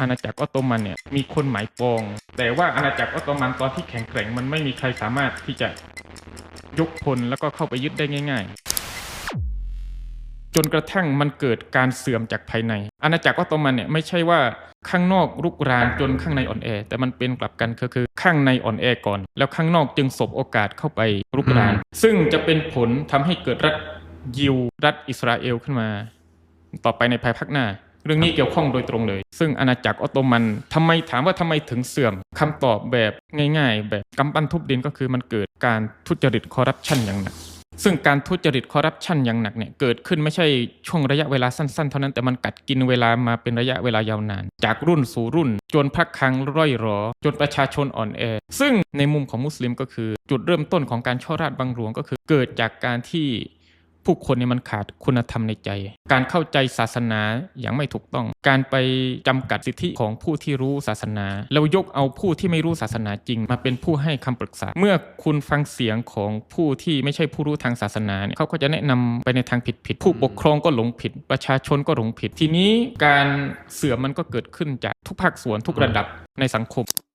อาณาจักรออตโตมันเนี่ยมีคนหมายปอง แต่ว่าอาณาจักรออตโตมันตอนที่แข็งแกร่งมันไม่มีใครสามารถที่จะยกพลแล้วก็เข้าไปยึดได้ง่าย ๆ จนกระทั่งมันเกิดการเสื่อมจากภายใน อาณาจักรออตโตมันเนี่ยไม่ใช่ว่าข้างนอกรุกรานจนข้างในอ่อนแอ แต่มันเป็นกลับกันก็คือข้างในอ่อนแอก่อน แล้วข้างนอกจึงสบโอกาสเข้าไปรุกราน ซึ่งจะเป็นผลทำให้เกิดรัฐยิวรัฐอิสราเอลขึ้นมา ต่อไปในภายภาคหน้า เรื่องนี้เกี่ยวข้องโดยตรงเลย ซึ่งอาณาจักรออตโตมันทำไมถามว่าทำไมถึงเสื่อมคำตอบแบบง่าย ๆ แบบกำปั้นทุบดินก็คือมันเกิดการทุจริตคอร์รัปชันอย่างหนักซึ่งการทุจริตคอร์รัปชันอย่างหนักเนี่ยเกิดขึ้นไม่ใช่ช่วงระยะเวลาสั้นๆ เท่านั้นแต่มันกัดกินเวลามาเป็นระยะเวลายาวนาน จากรุ่นสู่รุ่น จนพักครั้งร่อยหรอ จนประชาชนอ่อนแอ ซึ่งในมุมของมุสลิมก็คือ จุดเริ่มต้นของการช่อราชบังหลวงก็คือ เกิดจากการที่ ผู้คนเนี่ยมันขาดคุณธรรมในใจ การเข้าใจศาสนาอย่างไม่ถูกต้อง การไปจำกัดสิทธิของผู้ที่รู้ศาสนา แล้วยกเอาผู้ที่ไม่รู้ศาสนาจริง มาเป็นผู้ให้คำปรึกษา เมื่อคุณฟังเสียงของผู้ที่ไม่ใช่ผู้รู้ทางศาสนาเนี่ยเขาก็จะแนะนำไปในทางผิดๆผู้ปกครองก็หลงผิด ประชาชนก็หลงผิด ทีนี้การเสื่อมมันก็เกิดขึ้นจากทุกภาคส่วนทุกระดับในสังคม